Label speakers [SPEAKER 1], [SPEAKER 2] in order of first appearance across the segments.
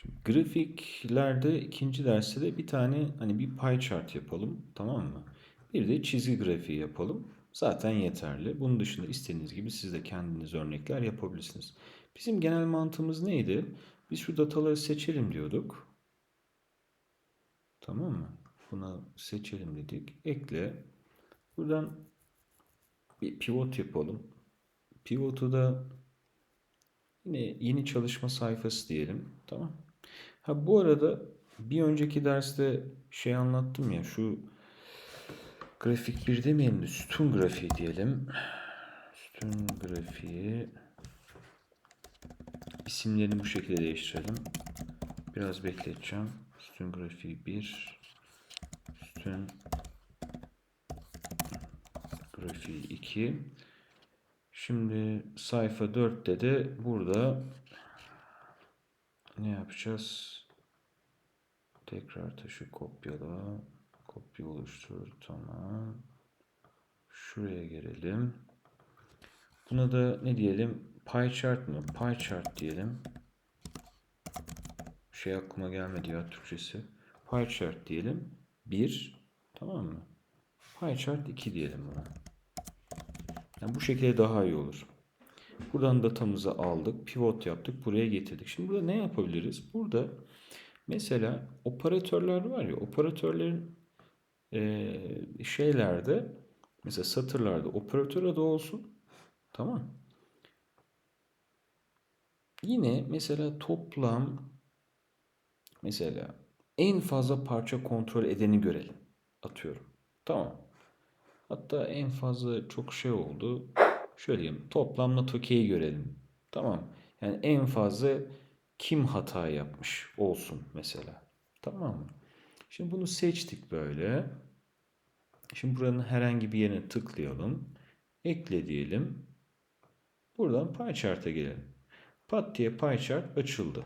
[SPEAKER 1] Şimdi grafiklerde ikinci derste de bir tane hani bir pie chart yapalım tamam mı? Bir de çizgi grafiği yapalım. Zaten yeterli. Bunun dışında istediğiniz gibi siz de kendiniz örnekler yapabilirsiniz. Bizim genel mantığımız neydi? Biz şu dataları seçelim diyorduk. Tamam mı? Buna seçelim dedik. Ekle. Buradan bir pivot yapalım. Pivotu da yine yeni çalışma sayfası diyelim. Tamam. Ha bu arada bir önceki derste şey anlattım ya şu grafik bir demeyelim de sütun grafiği diyelim. Sütun grafiği isimlerini bu şekilde değiştirelim. Biraz bekleteceğim. Sütun grafiği 1 sütun grafiği 2 Şimdi sayfa 4'te de burada ne yapacağız? Tekrar taşı kopyala. Kopya oluştur. Tamam. Şuraya gelelim. Buna da ne diyelim? Pie chart mı? Pie chart diyelim. Şey aklıma gelmedi ya Türkçesi. Pie chart diyelim. 1. Tamam mı? Pie chart 2 diyelim buna. Yani bu şekilde daha iyi olur. Buradan datamızı aldık. Pivot yaptık. Buraya getirdik. Şimdi burada ne yapabiliriz? Burada mesela operatörler var ya operatörlerin e, şeylerde mesela satırlarda operatör adı olsun. Tamam. Yine mesela toplam mesela en fazla parça kontrol edeni görelim. Atıyorum. Tamam. Hatta en fazla çok şey oldu. Şöyle diyeyim. Toplamla Toki'yi görelim. Tamam. Yani en fazla kim hata yapmış olsun mesela. Tamam mı? Şimdi bunu seçtik böyle. Şimdi buranın herhangi bir yerine tıklayalım. Ekle diyelim. Buradan pie chart'a gelelim. Pat diye pie chart açıldı.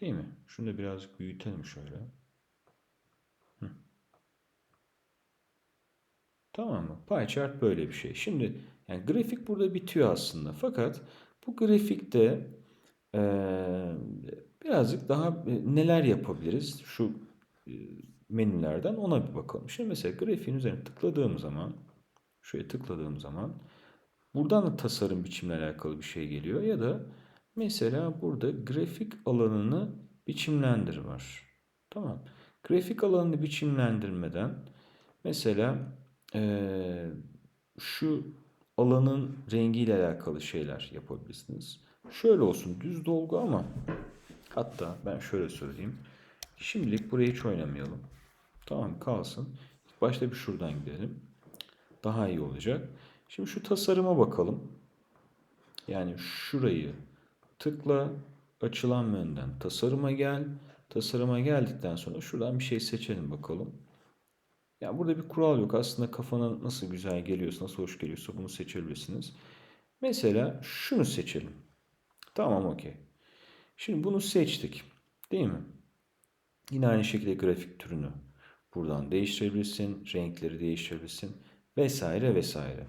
[SPEAKER 1] Değil mi? Şunu da birazcık büyütelim şöyle. Tamam mı? Pie chart böyle bir şey. Şimdi yani grafik burada bitiyor aslında. Fakat bu grafikte e, birazcık daha e, neler yapabiliriz şu e, menülerden ona bir bakalım. Şimdi mesela grafiğin üzerine tıkladığım zaman şuraya tıkladığım zaman buradan da tasarım biçimle alakalı bir şey geliyor ya da mesela burada grafik alanını biçimlendir var. Tamam. Grafik alanını biçimlendirmeden mesela e, şu alanın rengiyle alakalı şeyler yapabilirsiniz. Şöyle olsun düz dolgu ama hatta ben şöyle söyleyeyim. Şimdilik burayı hiç oynamayalım. Tamam kalsın. Başta bir şuradan gidelim. Daha iyi olacak. Şimdi şu tasarıma bakalım. Yani şurayı tıkla açılan menüden tasarıma gel. Tasarıma geldikten sonra şuradan bir şey seçelim bakalım. Yani burada bir kural yok. Aslında kafana nasıl güzel geliyorsa, nasıl hoş geliyorsa bunu seçebilirsiniz. Mesela şunu seçelim. Tamam okey. Şimdi bunu seçtik. Değil mi? Yine aynı şekilde grafik türünü buradan değiştirebilirsin. Renkleri değiştirebilirsin. Vesaire vesaire.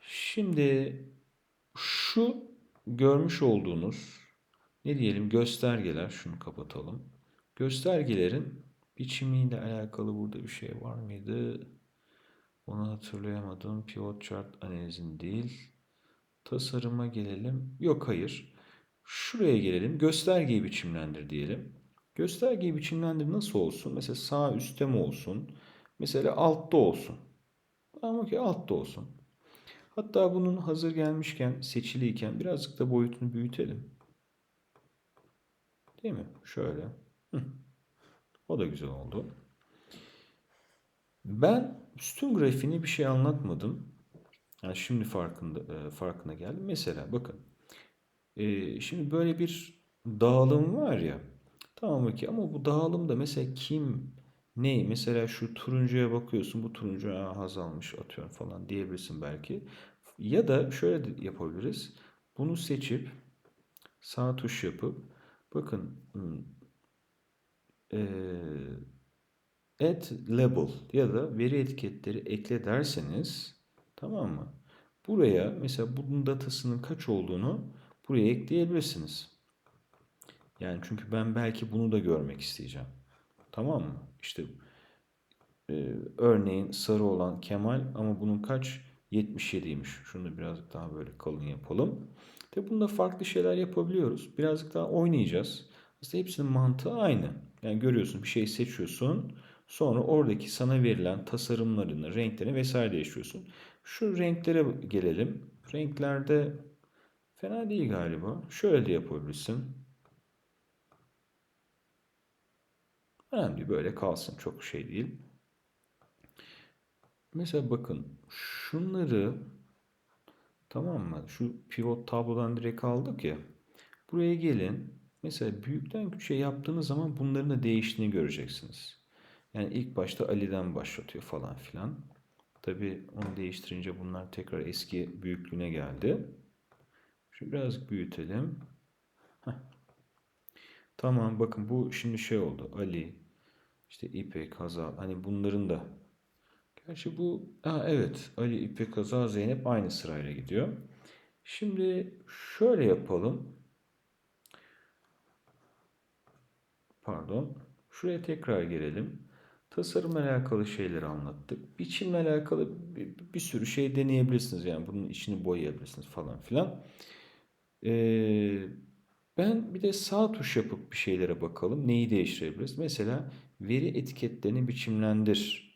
[SPEAKER 1] Şimdi şu görmüş olduğunuz ne diyelim göstergeler şunu kapatalım. Göstergelerin biçimiyle alakalı burada bir şey var mıydı? Onu hatırlayamadım. Pivot chart analizin değil. Tasarıma gelelim. Yok hayır. Şuraya gelelim. Göstergeyi biçimlendir diyelim. Göstergeyi biçimlendir nasıl olsun? Mesela sağ üstte mi olsun? Mesela altta olsun. Tamam okey altta olsun. Hatta bunun hazır gelmişken, seçiliyken birazcık da boyutunu büyütelim. Değil mi? Şöyle. Hı. O da güzel oldu. Ben sütun grafiğini bir şey anlatmadım. Yani şimdi farkında e, farkına geldim. Mesela bakın. E, şimdi böyle bir dağılım var ya. Tamam ki ama bu dağılımda mesela kim ne? Mesela şu turuncuya bakıyorsun. Bu turuncu haz almış atıyorum falan diyebilirsin belki. Ya da şöyle yapabiliriz. Bunu seçip sağ tuş yapıp bakın e, add label ya da veri etiketleri ekle derseniz tamam mı? Buraya mesela bunun datasının kaç olduğunu buraya ekleyebilirsiniz. Yani çünkü ben belki bunu da görmek isteyeceğim. Tamam mı? İşte e, örneğin sarı olan Kemal ama bunun kaç? 77'ymiş. Şunu da birazcık daha böyle kalın yapalım. Tabi bunda farklı şeyler yapabiliyoruz. Birazcık daha oynayacağız. Aslında hepsinin mantığı aynı. Yani görüyorsun bir şey seçiyorsun. Sonra oradaki sana verilen tasarımlarını, renklerini vesaire değiştiriyorsun. Şu renklere gelelim. Renklerde fena değil galiba. Şöyle de yapabilirsin. Önemli böyle kalsın. Çok şey değil. Mesela bakın şunları tamam mı? Şu pivot tablodan direkt aldık ya. Buraya gelin. Mesela büyükten küçüğe yaptığınız zaman bunların da değiştiğini göreceksiniz. Yani ilk başta Ali'den başlatıyor falan filan. Tabi onu değiştirince bunlar tekrar eski büyüklüğüne geldi. Şu birazcık büyütelim. Heh. Tamam bakın bu şimdi şey oldu. Ali, işte İpek, Hazal hani bunların da Gerçi bu ha, evet Ali, İpek, Hazal, Zeynep aynı sırayla gidiyor. Şimdi şöyle yapalım. Pardon. Şuraya tekrar gelelim. Tasarımla alakalı şeyleri anlattık. Biçimle alakalı bir, bir sürü şey deneyebilirsiniz. Yani bunun içini boyayabilirsiniz falan filan. Ee, ben bir de sağ tuş yapıp bir şeylere bakalım. Neyi değiştirebiliriz? Mesela veri etiketlerini biçimlendir.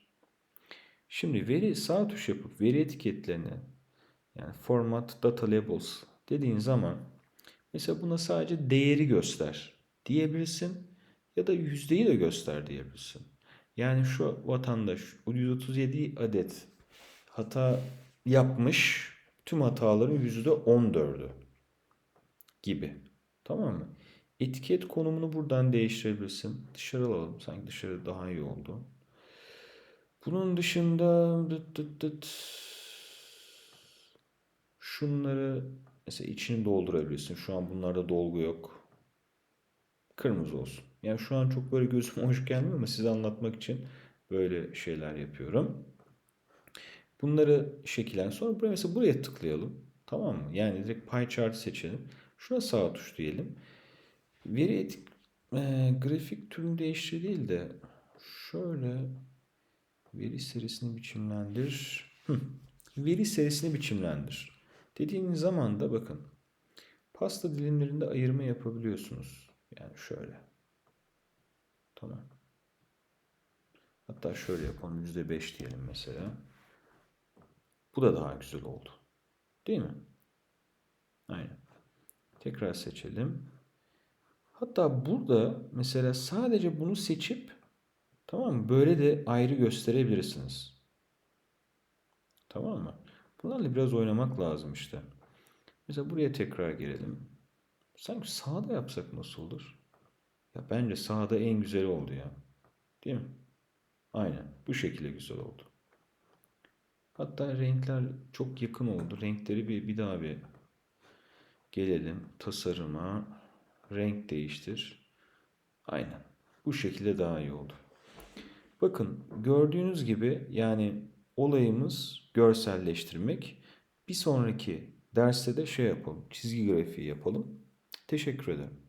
[SPEAKER 1] Şimdi veri sağ tuş yapıp veri etiketlerini yani format data labels dediğin zaman mesela buna sadece değeri göster diyebilirsin ya da yüzdeyi de göster diyebilirsin. Yani şu vatandaş 137 adet hata yapmış tüm hataların %14'ü gibi. Tamam mı? Etiket konumunu buradan değiştirebilirsin. Dışarı alalım. Sanki dışarı daha iyi oldu. Bunun dışında dıt dıt dıt. şunları mesela içini doldurabilirsin. Şu an bunlarda dolgu yok. Kırmızı olsun. Yani şu an çok böyle gözüme hoş gelmiyor ama size anlatmak için böyle şeyler yapıyorum. Bunları şekillen sonra buraya mesela buraya tıklayalım. Tamam mı? Yani direkt pie chart seçelim. Şuna sağ tuş diyelim. Veri etik, e, grafik türünü değiştir değil de şöyle veri serisini biçimlendir. Hı. Veri serisini biçimlendir. Dediğiniz zaman da bakın pasta dilimlerinde ayırma yapabiliyorsunuz. Yani şöyle. Tamam. Hatta şöyle yapalım. %5 diyelim mesela. Bu da daha güzel oldu. Değil mi? Aynen. Tekrar seçelim. Hatta burada mesela sadece bunu seçip tamam mı? Böyle de ayrı gösterebilirsiniz. Tamam mı? Bunlarla biraz oynamak lazım işte. Mesela buraya tekrar gelelim. Sanki sağda yapsak nasıl olur? Ya bence sağda en güzeli oldu ya. Değil mi? Aynen. Bu şekilde güzel oldu. Hatta renkler çok yakın oldu. Renkleri bir, bir daha bir gelelim. Tasarıma. Renk değiştir. Aynen. Bu şekilde daha iyi oldu. Bakın gördüğünüz gibi yani olayımız görselleştirmek. Bir sonraki derste de şey yapalım. Çizgi grafiği yapalım. Teşekkür ederim.